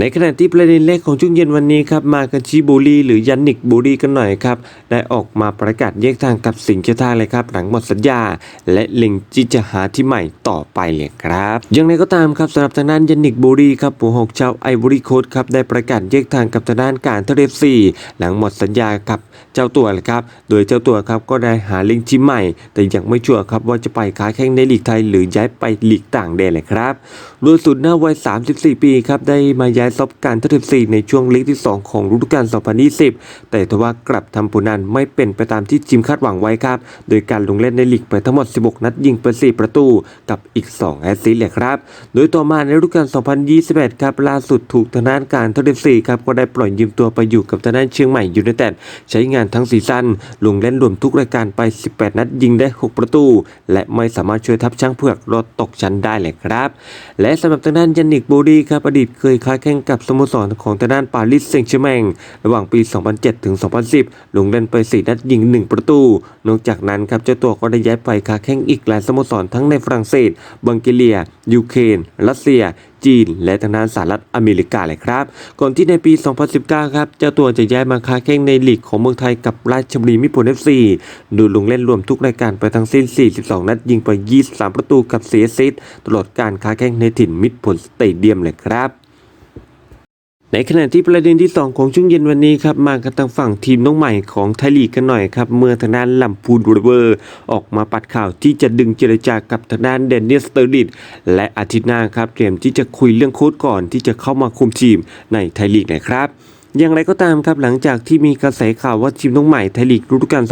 ในขณะที่ประเด็นแรกของช่วงเย็นวันนี้ครับมากันชิบูรีหรือยันนิกบูรีกันหน่อยครับได้ออกมาประกาศแยกทางกับสิงห์เชยท่าเลยครับหลังหมดสัญญา และเล็งที่จะหาที่ใหม่ต่อไปเลยครับอย่างไรก็ตามครับสำหรับทางด้านยันนิกบูรีครับผู้หกชาวไอวอรี่โคสครับได้ประกาศแยกทางกับทางด้านการทะเลซีหลังหมดสัญญากับเจ้าตัวเลยครับโดยเจ้าตัวครับก็ได้หาเล็งที่ใหม่ แต่ยังไม่ชัวร์ครับว่าจะไปค้าแข่งในลีกไทย หรือย้ายไปลีกต่างแดนเลยครับล่าสุดหน้าวัย 34 ปีครับได้มาย้ายซบการทะเลซีในช่วงลีกที่ 2 ของฤดูกาล 2020 แต่ทว่ากลับทำผลงานไม่เป็นไปตามที่จิมคาดหวังไว้ครับ โดยการลงเล่นในลีกไปทั้งหมด 16 นัดยิงไป 4 ประตูกับอีก 2 แอสซิสต์เลยครับ โดยต่อมาในฤดูกาล 2021 ครับล่าสุดถูกทางด้านการทะเลซีครับก็ได้ปล่อยยืมตัวไปอยู่กับทางด้านเชียงใหม่ยูไนเต็ดใช้งานทั้งซีซั่นลงเล่นรวมทุกรายการไป 18 นัดยิงได้ 6 ประตู และไม่สามารถช่วยทัพช้างเผือกลดตกชั้นได้เลยครับ และสำหรับทางด้านยันนิกบูรีครับอดีตเคยค้าแข่งกับสโมสรของทางด้านปารีสเซงต์แชร์แมงระหว่างปี 2007 ถึง 2010 ลงเล่นไป 4 นัดยิง 1 ประตู นอกจากนั้นครับเจ้าตัวก็ได้ย้ายไปค้าแข่งอีกหลายสโมสรทั้งในฝรั่งเศส บังเกเลีย ยูเครน รัสเซียจีนและทางด้านสหรัฐอเมริกาเลยครับ ก่อนที่ในปี 2019 ครับ เจ้าตัวจะย้ายมาค้าแข่งในลีกของเมืองไทยกับราชบุรีมิตรผลเอฟซีดูลงเล่นรวมทุกรายการไปทั้งสิ้น 42 นัดยิงไป 23 ประตูกับเสียซิตตลอดการค้าแข่งในถิ่นมิตรผลสเตเดียมเลยครับ ในขณะที่ประเด็นที่ 2 ของช่วงเย็นวันนี้ครับมากันทางฝั่งทีมน้องใหม่ของไทยลีกกันหน่อยครับ เมื่อทางด้านลำพูนรเวอร์ ออกมาปัดข่าวที่จะดึงเจรจากับทางด้านเดนเนียสเตอร์ดิตและอาทิตย์หน้าครับเตรียมที่จะคุยเรื่องโค้ดก่อนที่จะเข้ามาคุมทีมในไทยลีกนะครับ อย่างไรก็ตามครับหลังจากที่มีกระแสข่าวว่าทีมน้องใหม่ไทยลีกฤดูกาล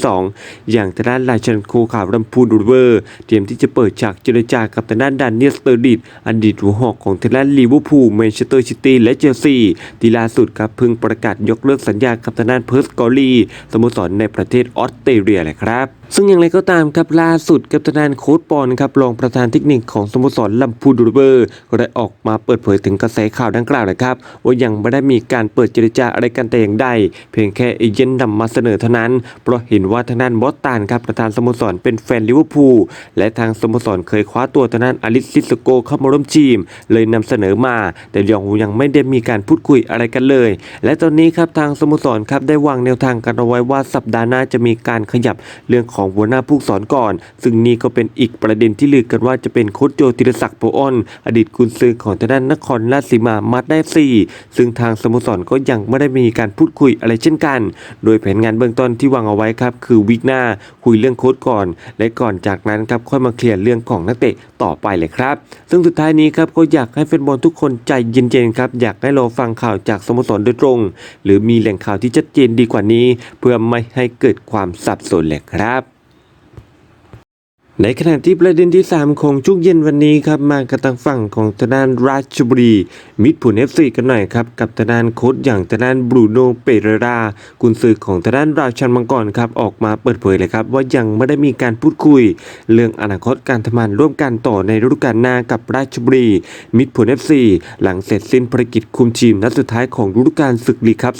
2022 อย่างทางด้านราชันโคข่าวลำพูนริเวอร์ เตรียมที่จะเปิดฉากเจรจากับทางด้านดานเนียสเตอร์ดิตอดีตหัวหอกของทางด้านลิเวอร์พูลแมนเชสเตอร์ซิตี้และเชลซีที่ล่าสุดครับเพิ่งประกาศยกเลิกสัญญากับทางด้านเพิร์สกอรีสโมสรในประเทศออสเตรเลียแหละครับ ซึ่งอย่างไรก็ตามครับล่าสุดกับทางด้านโค้ชปอนครับรองประธานเทคนิคของสโมสรลำพูนริเวอร์ ก็ได้ออกมาเปิดเผยถึงกระแสข่าวดังกล่าวนะครับว่ายังไม่ได้มีการเปิดเจรจาอะไรกันแต่อย่างใด เพียงแค่เอเย่นนำมาเสนอเท่านั้น เพราะเห็นว่าทางด้านบอสตันครับประธานสโมสรเป็นแฟนลิเวอร์พูลและทางสโมสรเคยคว้าตัวทางด้านอลิสซิสโกเข้ามาร่วมทีม เลยนำเสนอมา แต่ยังยังไม่ได้มีการพูดคุยอะไรกันเลย และตอนนี้ครับทางสโมสรครับได้วางแนวทางกันเอาไว้ว่าสัปดาห์หน้าจะมีการขยับเรื่องของของหัวหน้าผู้สอนก่อน ซึ่งนี่ก็เป็นอีกประเด็นที่ลือกันว่าจะเป็นโค้ชโจติรศักดิ์โปออนอดีตกุนซือของทางด้านนครราชสีมามาดได้ซีซึ่งทางสโมสรก็ยังไม่ได้มีการพูดคุยอะไรเช่นกัน โดยแผนงานเบื้องต้นที่วางเอาไว้ครับ คือวิกหน้าคุยเรื่องโค้ชก่อน และก่อนจากนั้นครับค่อยมาเคลียร์เรื่องของนักเตะต่อไปเลยครับ ซึ่งสุดท้ายนี้ครับก็อยากให้แฟนบอลทุกคนใจเย็นๆครับอยากให้รอฟังข่าวจากสโมสรโดยตรง หรือมีแหล่งข่าวที่ชัดเจนดีกว่านี้ เพื่อไม่ให้เกิดความสับสนเลยครับ ในขณะที่ประเด็นที่ 3 ของช่วงเย็นวันนี้ครับมากันทางฝั่งของทางด้านราชบุรี มิตรผลเอฟซีกันหน่อยครับ กับทางด้านโค้ชอย่างทางด้านบรูโนเปเรรากุนซือของทางด้านราชันมังกรครับออกมาเปิดเผยเลยครับ ว่ายังไม่ได้มีการพูดคุย เรื่องอนาคตการทำงานร่วมกันต่อในฤดูกาลหน้ากับราชบุรี มิตรผลเอฟซีหลังเสร็จสิ้นภารกิจคุมทีมนัดสุดท้ายของฤดูกาลศึกลีกครับ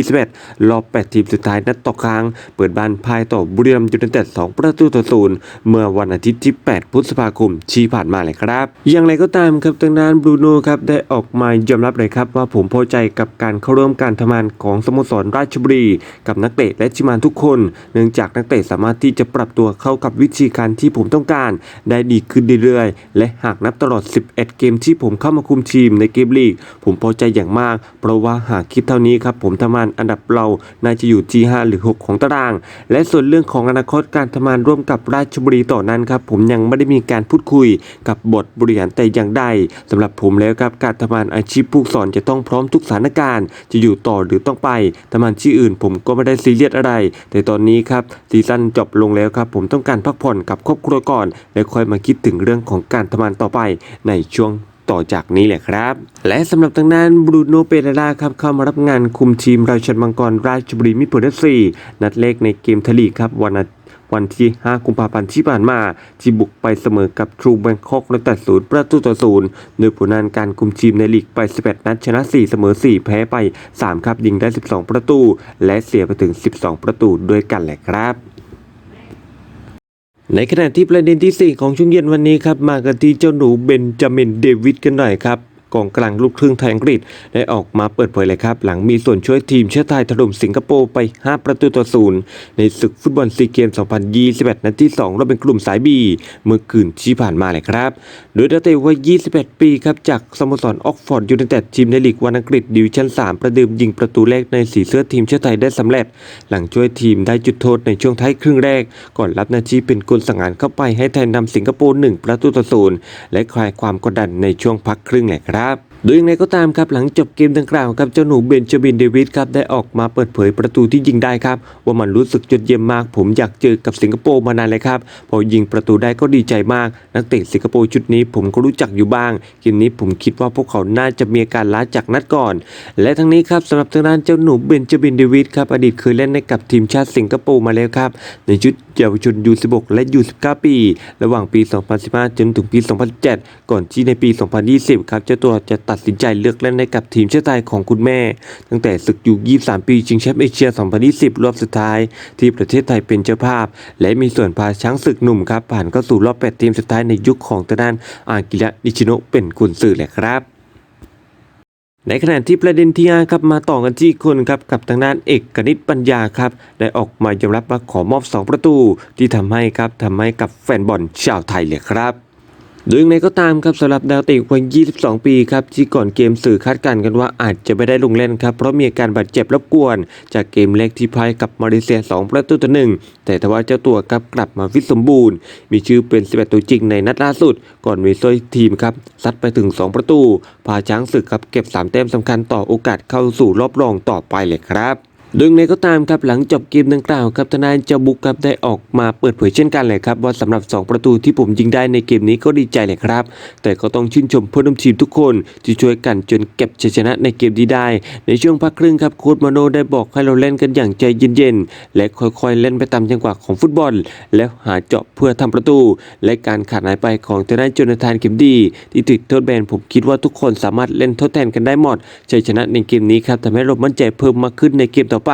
2021รอบ8ทีมสุดท้ายนัดต่อครั้งเปิดบ้านพ่ายต่อบุรีรัมย์ยูไนเต็ด2ประตูต่อศูนย์เมื่อวันอาทิตย์ที่ 8 พฤษภาคมที่ผ่านมาเลยครับ อย่างไรก็ตามครับทางด้านบรูโน่ครับได้ออกมายอมรับเลยครับว่าผมพอใจกับการเข้าร่วมการทำงานของสโมสรราชบุรี กับนักเตะและชิมานทุกคน เนื่องจากนักเตะสามารถที่จะปรับตัวเข้ากับวิธีการที่ผมต้องการ ได้ดีขึ้นเรื่อยๆ และหากนับตลอด 11 เกมที่ผมเข้ามาคุมทีมในเกมลีก ผมพอใจอย่างมาก เพราะว่าหากคิดเท่านี้ครับผมทำงานอันดับเราน่าจะอยู่ที่ 5 หรือ 6 ของตาราง และส่วนเรื่องของอนาคตการทำงานร่วมกับราชบุรีต่อ่อนั้นครับผมยังไม่ได้มีการพูดคุยกับบทบริหารแต่อย่างใดสำหรับผมแล้วครับการทำงานอาชีพผู้สอนจะต้องพร้อมทุกสถานการณ์ จะอยู่ต่อหรือต้องไปทำงานที่อื่น ผมก็ไม่ได้ซีเรียสอะไร แต่ตอนนี้ครับซีซั่นจบลงแล้วครับผมต้องการพักผ่อนกับครอบครัวก่อน แล้วค่อยมาคิดถึงเรื่องของการทำงานต่อไปในช่วงต่อจากนี้แหละครับ และสำหรับทางด้านบรูโนเปเรราครับเข้ามารับงานคุมทีมราชันมังกรราชบุรีมิตรผลเอฟซีนัดแรกในเกมทลีครับวันอา วันที่ 5 กุมภาพันธ์ที่ผ่านมา ที่บุกไปเสมอกับทรูแบงคอกในแต่ศูนย์ประตูต่อศูนย์โดยผลงานการคุมทีมในลีกไป 11 นัดชนะ 4 เสมอ 4 แพ้ไป 3 ครับยิงได้ 12 ประตู และเสียไปถึง 12 ประตูด้วยกันแหละครับในขณะที่ประเด็นที่ 4 ของช่วงเย็นวันนี้ครับ มากันที่เจ้าหนูเบนจามินเดวิดกันหน่อยครับ กองกลางลูกครึ่งไทยอังกฤษ ได้ออกมาเปิดเผยเลยครับ หลังมีส่วนช่วยทีมชาติไทยถล่มสิงคโปร์ไป 5 ประตูต่อศูนย์ในศึกฟุตบอลซีเกม 2021 นัดที่2เราเป็นกลุ่มสายบีเมื่อคืนที่ผ่านมาเลยครับ โดยนักเตะวัย 21 ปีครับจากสโมสรออกฟอร์ดยูไนเต็ดทีมในลีกวันอังกฤษดิวิชั่น 3 ประเดิมยิงประตูแรกในสีเสื้อทีมชาติไทยได้สำเร็จ หลังช่วยทีมได้จุดโทษในช่วงท้ายครึ่งแรก ก่อนรับนาทีเป็นกลสังหารเข้าไปให้ไทยนำสิงคโปร์1ประตูต่อศูนย์และคลายความกดดันในช่วงพักครึ่งแหละครับ โดยอย่างไรก็ตามครับหลังจบเกมดังกล่าวครับเจ้าหนูเบนจามินเดวิดครับได้ออกมาเปิดเผยประตูที่ยิงได้ครับว่ามันรู้สึกยอดเยี่ยมมาก ผมอยากเจอกับสิงคโปร์มานานเลยครับพอยิงประตูได้ก็ดีใจมาก นักเตะสิงคโปร์ชุดนี้ผมก็รู้จักอยู่บ้างเกมนี้ผมคิดว่าพวกเขาน่าจะมีการล้าจากนัดก่อน และทั้งนี้ครับสำหรับทางด้านเจ้าหนูเบนจามินเดวิดครับอดีตเคยเล่นในกับทีมชาติสิงคโปร์มาแล้วครับในชุดเยาวชน U16 และ U19 ปี ระหว่างปี 2015 จนถึงปี 2017 ก่อนที่ในปี 2020 ครับเจ้าตัวจะตัดัดสินใจเลือกเล่นในกับทีมชาติไทยของคุณแม่ ตั้งแต่ศึกยู23 ปีชิงแชมป์เอเชีย 2020 รอบสุดท้าย ที่ประเทศไทยเป็นเจ้าภาพ และมีส่วนพาช้างศึกหนุ่มครับ ผ่านเข้าสู่รอบ 8 ทีมสุดท้ายในยุคของทางด้านอากิระนิชิโนเป็นกุนซือแหละครับในขณะที่ประเด็นที่5ครับมาต่อกันที่คนครับกับทางด้านเอกกนิษฐ์ปัญญาครับได้ออกมายอมรับว่าขอมอบ 2 ประตู ที่ทำให้ครับทำให้กับแฟนบอลชาวไทยเลยครับ โดยย่างไรก็ตามครับสำหรับดาวเตะวัย 22 ปีครับที่ก่อนเกมสื่อคาดการณ์กันว่าอาจจะไม่ได้ลงเล่นครับเพราะมีอาการบาดเจ็บรบกวน จากเกมแรกที่พ่ายกับมาเลเซีย 2 ประตูต่อหนึ่งแต่ทว่าเจ้าตัวครับกลับมาฟิตสมบูรณ์ มีชื่อเป็น 11 ตัวจริงในนัดล่าสุด ก่อนเวซยทีมครับซัดไปถึง 2 ประตู พาช้างศึกครับเก็บ 3 แต้มสำคัญต่อโอกาสเข้าสู่รอบรองต่อไปเลยครับ ดยอย่างไรก็ตามครับหลังจบเกมดังกล่าวครับทนายเจ้าบุกครับได้ออกมาเปิดเผยเช่นกันเลยครับว่าสำหรับ 2 ประตูที่ผมยิงได้ในเกมนี้ก็ดีใจเลยครับ แต่ก็ต้องชื่นชมเพื่อนร่วมทีมทุกคนที่ช่วยกันจนเก็บชัยชนะในเกมนี้ได้ ในช่วงพักครึ่งครับโค้ชมาโนได้บอกให้เราเล่นกันอย่างใจเย็นๆและค่อยๆเล่นไปตามจังหวะของฟุตบอล แล้วหาเจาะเพื่อทำประตู และการขาดหายไปของทนายจนาธานเข็มดี ที่ติดโทษแบนผมคิดว่าทุกคนสามารถเล่นทดแทนกันได้หมดชัยชนะในเกมนี้ครับทำให้เรามั่นใจเพิ่มมากขึ้นในเกมต่อไป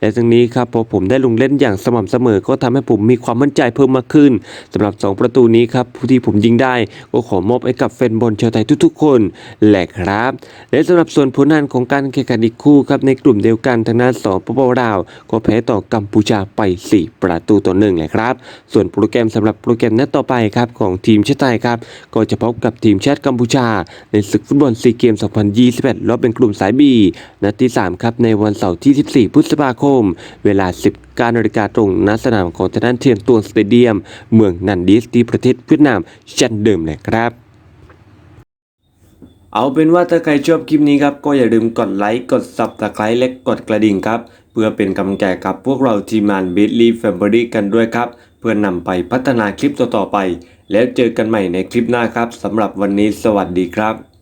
และทั้งนี้ครับพอผมได้ลงเล่นอย่างสม่ำเสมอ ก็ทำให้ผมมีความมั่นใจเพิ่มมากขึ้นสำหรับ 2 ประตูนี้ครับผู้ที่ผมยิงได้ก็ขอมอบให้กับแฟนบอลชาวไทยทุกๆ คนแหละครับ และสำหรับส่วนผลงานของการแข่งขันอีกคู่ครับในกลุ่มเดียวกันทางด้านสองปปลาว ก็แพ้ต่อกัมพูชาไป 4 ประตูต่อหนึ่งแหละครับ ส่วนโปรแกรมสำหรับโปรแกรมนัดต่อไปครับของทีมชาติไทยครับก็จะพบกับทีมชาติกัมพูชา ในศึกฟุตบอลซีเกม 2021 รอบเป็นกลุ่มสายบีนัดที่ 3 ครับในวันเสาร์ที่4 พฤษภาคม เวลา10การนาฬิกาตรงณสนามของทางด้านเทียนตวงสเตเดียม เมืองนันดิสที่ประเทศเวียดนามเช่นเดิมเลยครับเอาเป็นว่าถ้าใครชอบคลิปนี้ครับ ก็อย่าลืมกดไลค์ กด subscribe และกดกระดิ่งครับ เพื่อเป็นกำลังใจกับพวกเราทีมงาน b i t l y Family กันด้วยครับ เพื่อนำไปพัฒนาคลิปต่อๆไป แล้วเจอกันใหม่ในคลิปหน้าครับสำหรับวันนี้สวัสดีครับ